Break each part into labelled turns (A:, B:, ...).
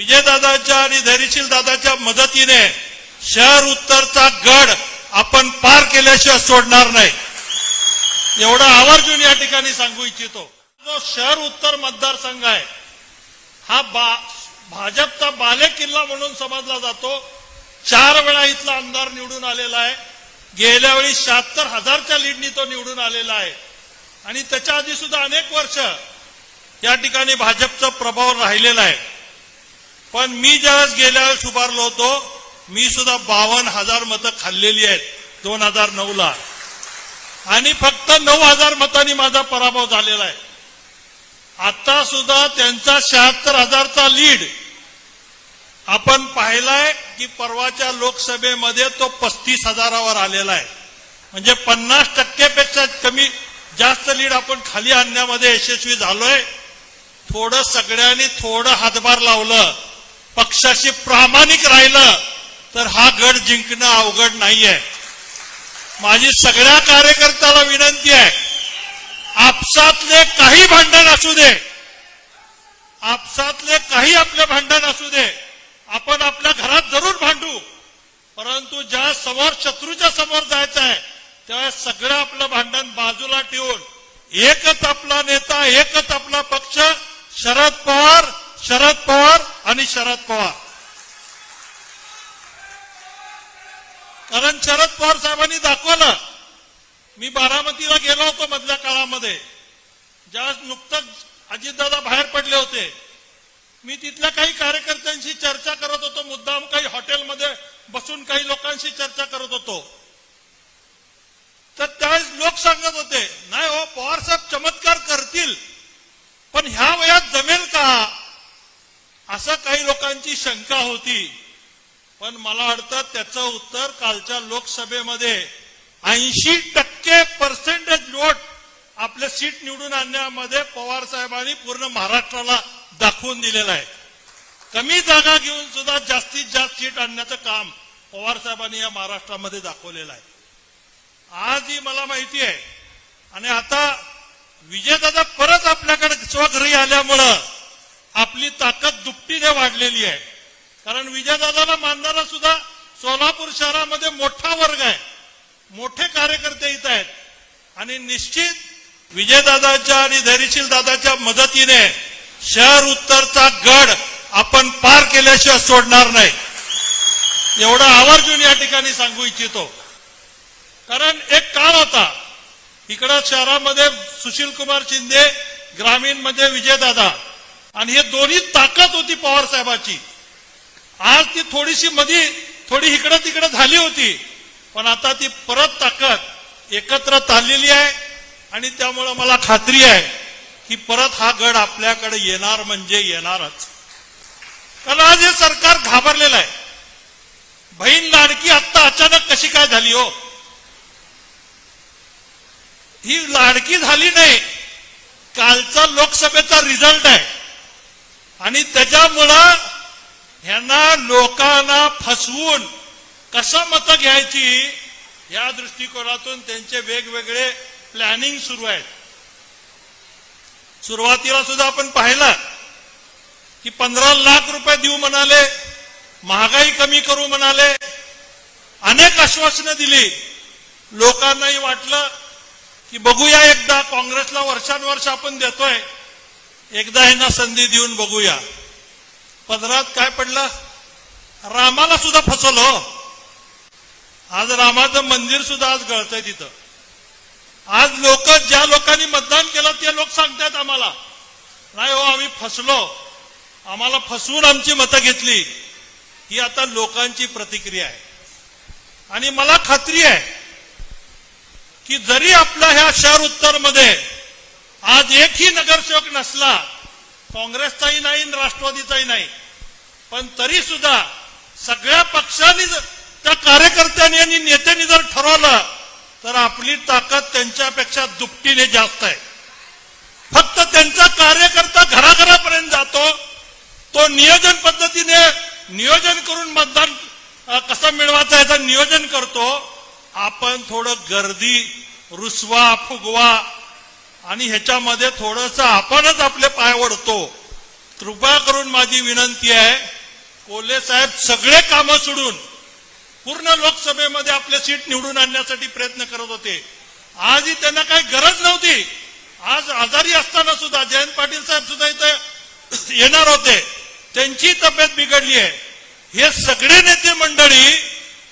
A: विजयदादाच्या आणि धैर्यशील दादाच्या मदतीने शहर उत्तरचा गड आपण पार केल्याशिवाय सोडणार नाही. एवढा आवर्जून या ठिकाणी सांगू इच्छितो. जो शहर उत्तर मतदारसंघ आहे हा बा भाजपचा बाले किल्ला म्हणून समजला जातो. चार वेळा इथला आमदार निवडून आलेला आहे. गेल्या वेळी शहात्तर हजारच्या लीडनी तो निवडून आलेला आहे. आणि त्याच्या आधी सुद्धा अनेक वर्ष या ठिकाणी भाजपचा प्रभाव राहिलेला आहे. पण मी ज्यावेळेस गेल्या वेळेस उभारलो होतो मी सुद्धा बावन्न हजार मतं खाल्लेली आहेत दोन हजार नऊ ला. आणि फक्त नऊ हजार मतांनी माझा पराभव झालेला आहे. आता सुद्धा त्यांचा शहात्तर हजारचा लीड आपण पाहिलाय की परवाच्या लोकसभेमध्ये तो पस्तीस हजारावर आलेला आहे. म्हणजे पन्नास टक्केपेक्षा कमी जास्त लीड आपण खाली आणण्यामध्ये यशस्वी झालोय. थोडं सगळ्यांनी थोडं हातभार लावलं. पक्षाशी प्रामाणिक राहिलं तर हा गड जिंकणं अवघड नाहीये. माझी सगळ्या कार्यकर्त्याला विनंती आहे आपसातले काही भांडण असू दे. आपसातले काही आपले भांडण असू दे. आपण आपल्या घरात जरूर भांडू. परंतु ज्या समोर शत्रूच्या समोर जायचं आहे त्यावेळेस सगळं आपलं भांडण बाजूला ठेवून एकच आपला नेता एकच आपला पक्ष शरद पवार शरद पवार आणि शरद पवार. कारण शरद पवार साहेबांनी दाखवलं मी बारामतीला गेलो होतो मधल्या काळामध्ये. ज्या नुकतंच अजितदादा बाहेर पडले होते. मी तिथल्या काही कार्यकर्त्यांशी चर्चा करत होतो मुद्दाम काही हॉटेलमध्ये बसून काही लोकांशी चर्चा करत होतो. तर त्यावेळेस लोक सांगत होते नाही हो पवार साहेब चमत्कार करतील पण ह्या वयात जमेल का? असं काही लोकांची शंका होती. पण मला वाटतं त्याचं उत्तर कालच्या लोकसभेमध्ये ऐंशी टक्के पर्सेंटेज वोट आपले सीट निवडून आणण्यामध्ये पवार साहेबांनी पूर्ण महाराष्ट्राला दाखवून दिलेलं आहे. कमी जागा घेऊन सुद्धा जास्तीत जास्त सीट आणण्याचं काम पवार साहेबांनी या महाराष्ट्रामध्ये दाखवलेलं आहे. आजही मला माहिती आहे. आणि आता विजयदादा परत आपल्याकडे स्वघरी आल्यामुळं आपली ताकद दुपटीने वाढलेली आहे. कारण विजयदादाला मानणारा सुद्धा सोलापूर शहरामध्ये मोठा वर्ग आहे. मोठे कार्यकर्ते इथं आहेत. आणि निश्चित विजयदादाच्या आणि धैर्यशील दादाच्या मदतीने शहर उत्तरचा गड आपण पार केल्याशिवाय सोडणार नाही. एवढा आवर्जून या ठिकाणी सांगू इच्छितो. कारण एक काळ होता. इकडं शहरामध्ये सुशील कुमार शिंदे ग्रामीण म्हणजे विजयदादा. आणि हे दोन्ही ताकद होती पवार साहेबाची. आज ती थोडीशी मधी थोडी इकडं तिकडं झाली होती पण आता ती परत ताकद एकत्र चाललेली आहे आणि त्यामुळं मला खात्री आहे की परत हा गड आपल्याकडे येणार म्हणजे येणारच. कारण आज हे सरकार घाबरलेलं आहे. बहीण लाडकी आत्ता अचानक कशी काय झाली हो? ही लाडकी झाली नाही. कालचा लोकसभेचा रिझल्ट आहे. आणि त्याच्यामुळं ह्यांना लोकांना फसवून कसं मतं घ्यायची या दृष्टिकोनातून त्यांचे वेगवेगळे प्लॅनिंग सुरू आहेत. सुरुवातीला सुद्धा आपण पाहिलं की पंधरा लाख रुपये देऊ म्हणाले महागाई कमी करू म्हणाले अनेक आश्वासनं दिली. लोकांनाही वाटलं की बघूया एकदा काँग्रेसला वर्षानुवर्ष आपण देतोय. एकदा यांना संधी देऊन बघूया. पदरात काय पडलं? रामाला सुद्धा फसवलं हो. आज रामाचं मंदिर सुद्धा आज गळतंय तिथं. आज लोक ज्या लोकांनी मतदान केलं ते लोक सांगतायत आम्हाला नाही हो आम्ही फसलो. आम्हाला फसवून आमची मतं घेतली. ही आता लोकांची प्रतिक्रिया आहे. आणि मला खात्री आहे की जरी आपल्या ह्या शहर उत्तरमध्ये आज एकही नगरसेवक नसला काँग्रेसचाही नाही राष्ट्रवादीचाही नाही. पण तरी सुद्धा सगळ्या पक्षांनी त्या कार्यकर्त्यांनी आणि नेत्यांनी जर ठरवलं तर आपली ताकद त्यांच्यापेक्षा दुपटीने जास्त आहे. फक्त त्यांचा कार्यकर्ता घराघरापर्यंत जातो. तो नियोजन पद्धतीने नियोजन करून मतदान कसं मिळवायचं याचं नियोजन करतो. आपण थोडं गर्दी रुसवा फुगवा आणि ह्याच्यामध्ये थोडस आपणच आपले पाय ओढतो. कृपा करून माझी विनंती आहे कोले साहेब सगळे कामं सोडून पूर्ण लोकसभेमध्ये आपले सीट निवडून आणण्यासाठी प्रयत्न करत होते. आजही त्यांना काही गरज नव्हती. आज आजारी असताना सुद्धा जयंत पाटील साहेब सुद्धा इथे येणार होते. त्यांची तब्येत बिघडली आहे. हे सगळे नेते मंडळी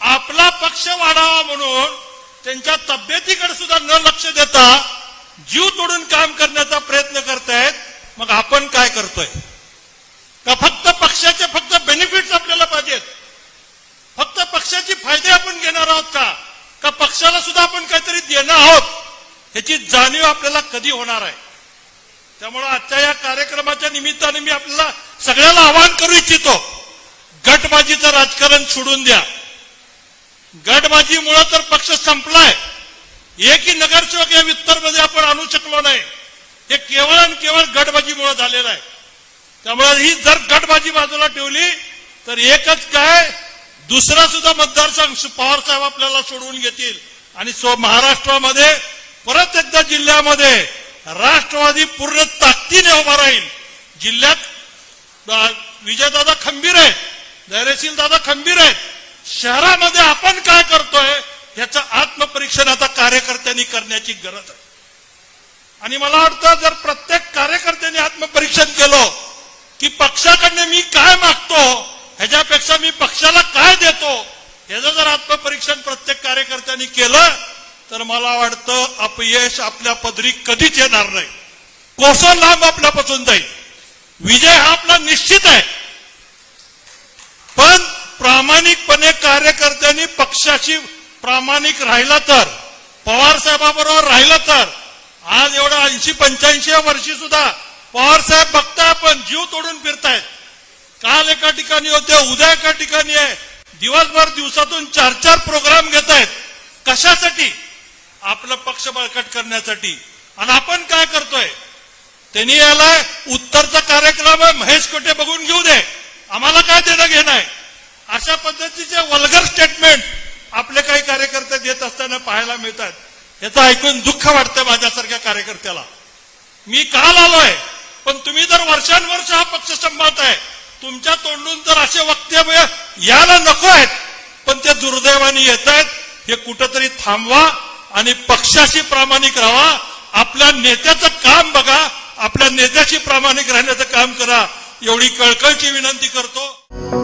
A: आपला पक्ष वाढावा म्हणून त्यांच्या तब्येतीकडे सुद्धा न लक्ष देता जीव तोडून काम करण्याचा प्रयत्न करतायत मग आपण काय करतोय? का फक्त पक्षाचे फक्त बेनिफिट्स आपल्याला पाहिजेत? फक्त पक्षाचे फायदे आपण घेणार आहोत का? का पक्षाला सुद्धा आपण काहीतरी देणार आहोत? ह्याची जाणीव आपल्याला कधी होणार आहे? त्यामुळे आजच्या या कार्यक्रमाच्या निमित्ताने मी आपल्याला सगळ्याला आवाहन करू इच्छितो गटबाजीचं राजकारण सोडून द्या. गटबाजीमुळे तर पक्ष संपलाय. एकही नगरसेवक या वित्तरमध्ये आपण आणू शकलो नाही. हे केवळ आणि केवळ गटबाजीमुळे झालेलं आहे. त्यामुळे ही जर गटबाजी बाजूला ठेवली तर एकच काय दुसरा सुद्धा मतदारसंघ पवार साहेब आपल्याला सोडवून घेतील. आणि सो महाराष्ट्रामध्ये परत एकदा जिल्ह्यामध्ये राष्ट्रवादी पूर्ण ताकदीने उभा राहील. जिल्ह्यात विजयदादा खंबीर आहेत धैर्यशील दादा खंबीर आहेत. शहरामध्ये आपण काय करतोय याचं आत्मपरीक्षण आता कार्यकर्त्यांनी करण्याची गरज आहे. आणि मला वाटतं जर प्रत्येक कार्यकर्त्यांनी आत्मपरीक्षण केलं की पक्षाकडनं मी काय मागतो ह्याच्यापेक्षा मी पक्षाला काय देतो ह्याचं जर आत्मपरीक्षण प्रत्येक कार्यकर्त्यांनी केलं तर मला वाटतं अपयश आपल्या पदरी कधीच येणार नाही. कोसो लांब आपल्यापासून जाईल. विजय हा आपला निश्चित आहे. पण प्रामाणिकपणे कार्यकर्त्यांनी पक्षाशी प्रामाणिक राहिला तर पवार साहेबाबरोबर राहिलं तर आज एवढं ऐंशी पंच्याऐंशी वर्षी सुद्धा पवार साहेब बघताय आपण जीव तोडून फिरतायत. काल एका ठिकाणी होते उद्या एका ठिकाणी आहे. दिवसभर दिवसातून चार चार प्रोग्राम घेत आहेत कशासाठी? आपलं पक्ष बळकट करण्यासाठी. आणि आपण काय करतोय? त्यांनी याला उत्तरचा कार्यक्रम आहे महेश कोटे बघून घेऊ दे. आम्हाला काय देणं घेणं आहे? अशा पद्धतीचे वल्गर स्टेटमेंट आपले काही कार्यकर्ते देत असताना पाहायला मिळतात. याचं ऐकून दुःख वाटतं माझ्यासारख्या कार्यकर्त्याला. मी काल आलोय पण तुम्ही जर वर्षानुवर्ष हा पक्ष आहे तुमच्या तोंडून जर असे वक्तव्य यायला नको आहेत पण ते दुर्दैवाने येत आहेत हे कुठंतरी थांबवा आणि पक्षाशी प्रामाणिक राहा. आपल्या नेत्याचं काम बघा आपल्या नेत्याशी प्रामाणिक राहण्याचं काम करा. एवढी कळकळची विनंती करतो.